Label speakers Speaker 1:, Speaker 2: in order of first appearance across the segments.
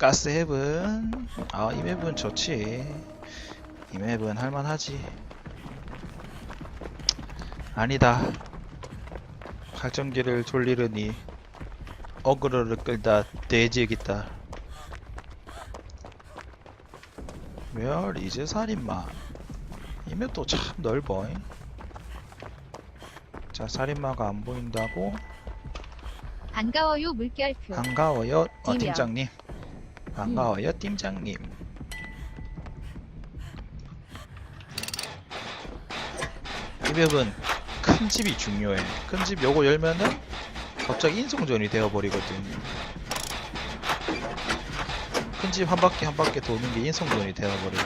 Speaker 1: 가스 헤븐. 아이 맵은 좋지. 이 맵은 할만하지. 아니다. 발전기를 돌리려니 어그로를 끌다 돼지겠다. 멸 이제 살인마? 이 맵도 참 넓어 자 살인마가 안 보인다고?
Speaker 2: 반가워요 물결표.
Speaker 1: 반가워요 어. 팀장님 반가워요 팀장님. 이 맵은 큰 집이 중요해. 큰 집 요거 열면은 갑자기 인성전이 되어버리거든 큰집 한 바퀴 한 바퀴 도는 게 인성전이 되어버려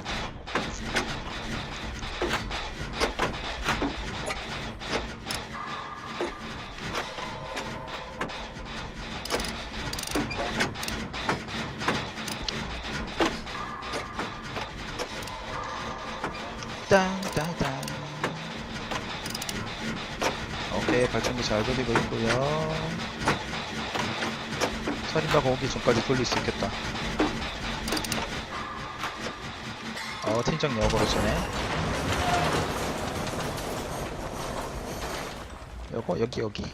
Speaker 1: 땅땅땅 오케이 발전기 잘 돌리고 있고요. 살인마가 오기 전까지 돌릴 수 있겠다. 어 팀장님 어그러지네. 요거 여기 여기.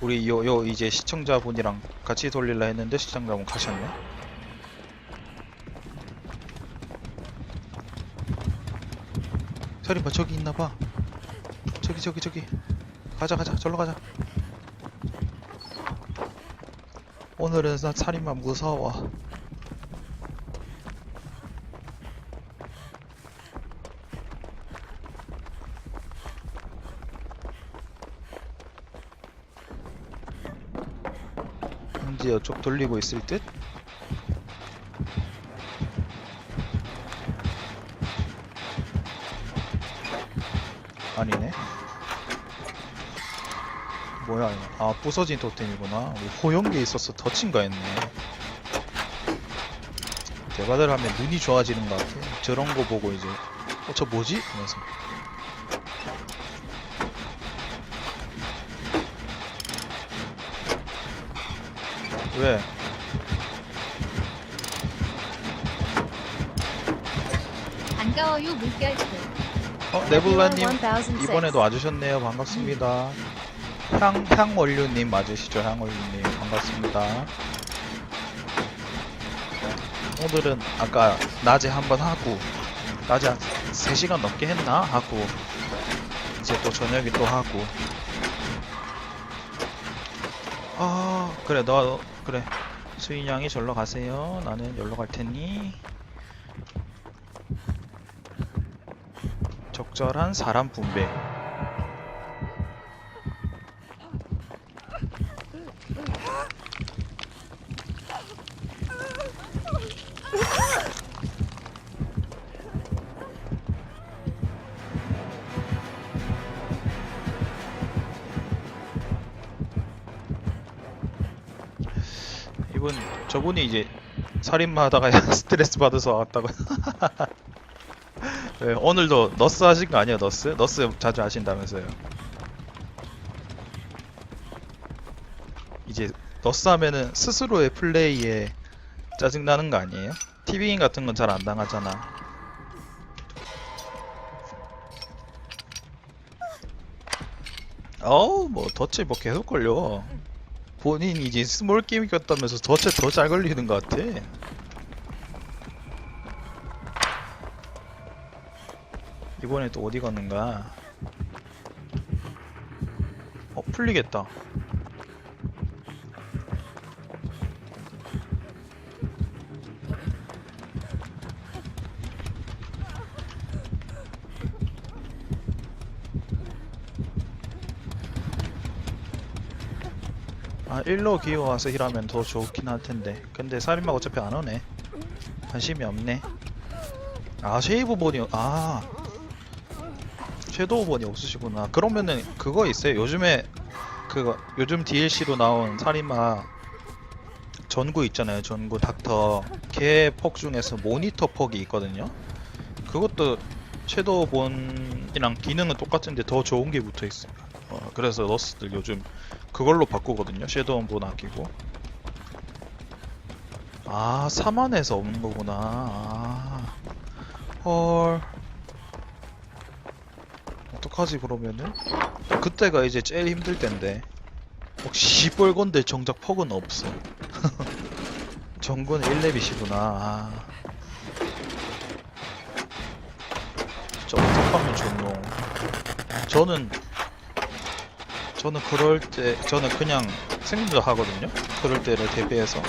Speaker 1: 우리 요 요 이제 시청자분이랑 같이 돌릴라 했는데 시청자분 가셨네 살인마 저기 있나봐. 저기 저기 저기. 가자 가자. 절로 가자. 오늘은 나 살인마 무서워. 이제 이쪽 돌리고 있을 듯? 아니네. 뭐야, 이거. 아, 부서진 토템이구나. 뭐 호용기에 있어서 덧친가 했네. 대바들 하면 눈이 좋아지는 것 같아. 저런 거 보고 이제, 어, 저 뭐지? 하면서. 왜?
Speaker 2: 반가워요 물결표.
Speaker 1: 어, 네블라님 이번에도 와주셨네요. 반갑습니다. 향, 향원류님 맞으시죠? 향원류님. 반갑습니다. 오늘은 아까 낮에 한번 하고, 낮에 한 3시간 넘게 했나? 하고, 이제 또 저녁에 또 하고. 아, 그래, 너, 그래. 수인 양이 절로 가세요. 나는 여기로 갈 테니. 적절한 사람 분배. 이분 저분이 이제 살인마 하다가 스트레스 받아서 왔다고. 네, 오늘도 너스 하신 거 아니에요, 너스? 너스 자주 하신다면서요. 이제 너스 하면은 스스로의 플레이에 짜증나는 거 아니에요? TV인 같은 건 잘 안 당하잖아. 어우, 뭐, 덫에 뭐 계속 걸려. 본인이 이제 스몰 게임 꼈다면서 덫에 더 잘 걸리는 것 같아. 이번에 또 어디 갔는가? 어, 풀리겠다. 아, 일로 기어와서 힐하면 더 좋긴 할 텐데. 근데 살인마가 어차피 안 오네. 관심이 없네. 아, 쉐이브 본이, 아. 섀도우 본이 없으시구나. 그러면은 그거 있어요. 요즘에 그거 요즘 DLC로 나온 살인마 전구 있잖아요. 전구 닥터 걔폭 중에서 모니터 폭이 있거든요. 그것도 섀도우 본이랑 기능은 똑같은데 더 좋은 게 붙어 있어요. 어, 그래서 너스들 요즘 그걸로 바꾸거든요. 섀도우 본 아끼고. 아, 3안에서 없는 거구나. 아. 헐. 어떡하지, 그러면은? 그때가 이제 제일 힘들 텐데. 혹시 시뻘건데 정작 퍽은 없어. 정군 1렙이시구나. 아. 진짜 어떡하면 좋노. 저는, 저는 그럴 때, 저는 그냥 생존자 하거든요? 그럴 때를 대비해서.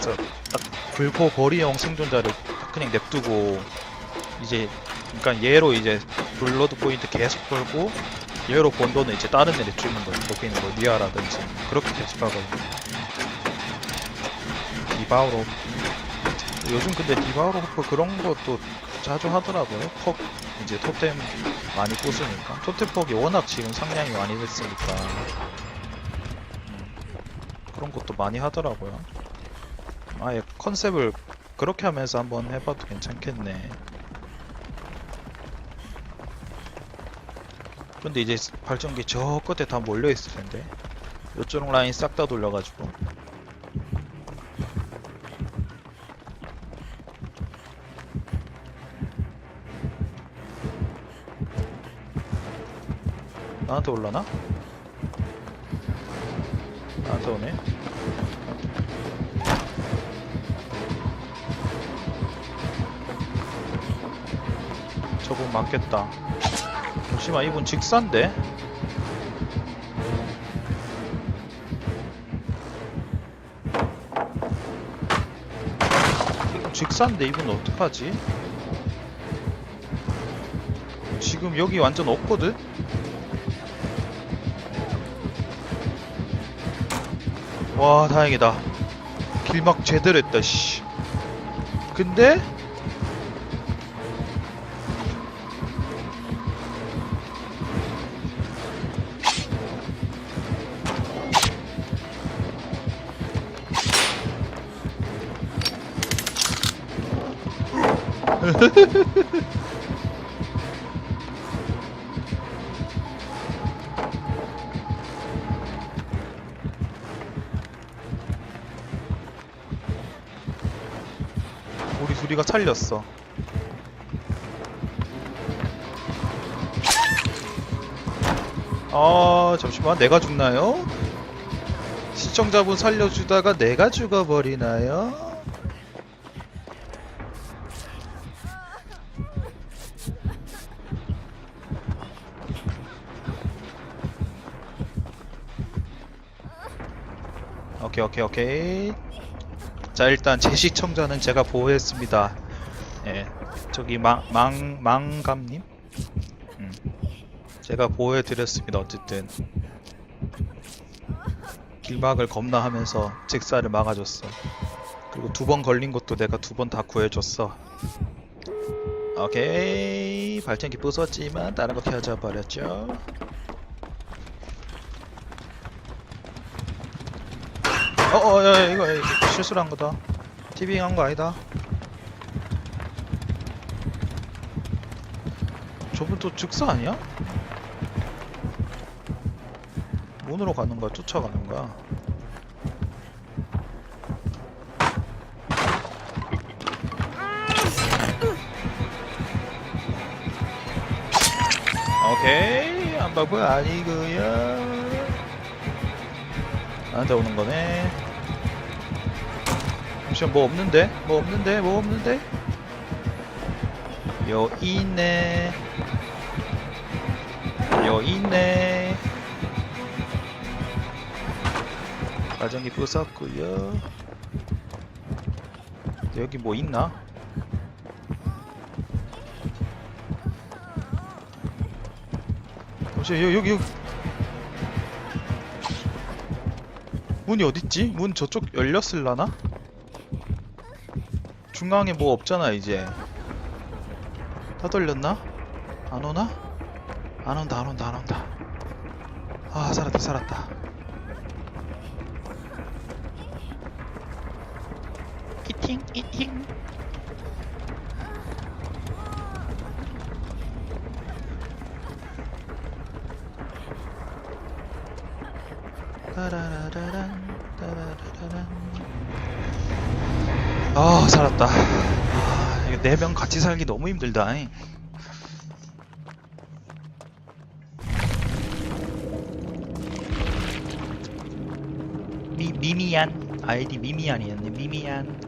Speaker 1: 그래서 딱 불포 거리형 생존자를 그냥 냅두고 이제 그러니까 얘로 이제 블러드 포인트 계속 벌고 얘로 번 돈은 이제 다른 애를 주는 거예요. 거기 있는 뭐 니아라든지 그렇게 계속 하거든요. 디바우로 요즘 근데 디바우로 호프 그런 것도 자주 하더라고요. 퍽 이제 토템 많이 부수니까 토템 퍽이 워낙 지금 상량이 많이 됐으니까 음, 그런 것도 많이 하더라고요. 아예 컨셉을 그렇게 하면서 한번 해봐도 괜찮겠네. 근데 이제 발전기 저 끝에 다 몰려 있을 텐데 요쪽 라인 싹 다 돌려가지고 나한테 올라나? 나한테 오네. 저분 맞겠다. 잠시만 이분 직사인데? 직사인데 이분 어떡하지? 지금 여기 완전 없거든? 와 다행이다 길막 제대로 했다 씨 근데 우리 둘이가 살렸어. 아, 잠시만. 내가 죽나요? 시청자분 살려주다가 내가 죽어버리나요? 오케이, 오케이, 오케이. 자 일단 제 시청자는 제가 보호했습니다. 예, 저기 망, 망, 망감님? 음, 제가 보호해드렸습니다. 어쨌든 길막을 겁나 하면서 직사를 막아줬어. 그리고 두 번 걸린 것도 내가 두 번 다 구해줬어. 오케이 발전기 부쉈지만 다른 거 켜져 버렸죠. 어어 야, 야, 이거, 이거 실수를 한 거다. 티빙 한 거 아니다. 저분 또 즉사 아니야? 문으로 가는 거야? 쫓아가는 거야? 오케이. 안바보 아니고요 나한테 오는 거네. 잠시만 뭐 없는데? 뭐 없는데? 뭐 없는데? 요 있네. 요 있네. 발전기 부쉈고요. 여기 뭐 있나? 여기 여기 여기 문이 어딨지? 문 저쪽 열렸을라나? 중앙에 뭐 없잖아 이제 다 돌렸나? 안 오나? 안 온다 안 온다 안 온다 아 살았다 살았다 이팅 이팅 아 살았다. 아, 이거 네 명 같이 살기 너무 힘들다. 미미안 아이디 미미안이었네 미미안.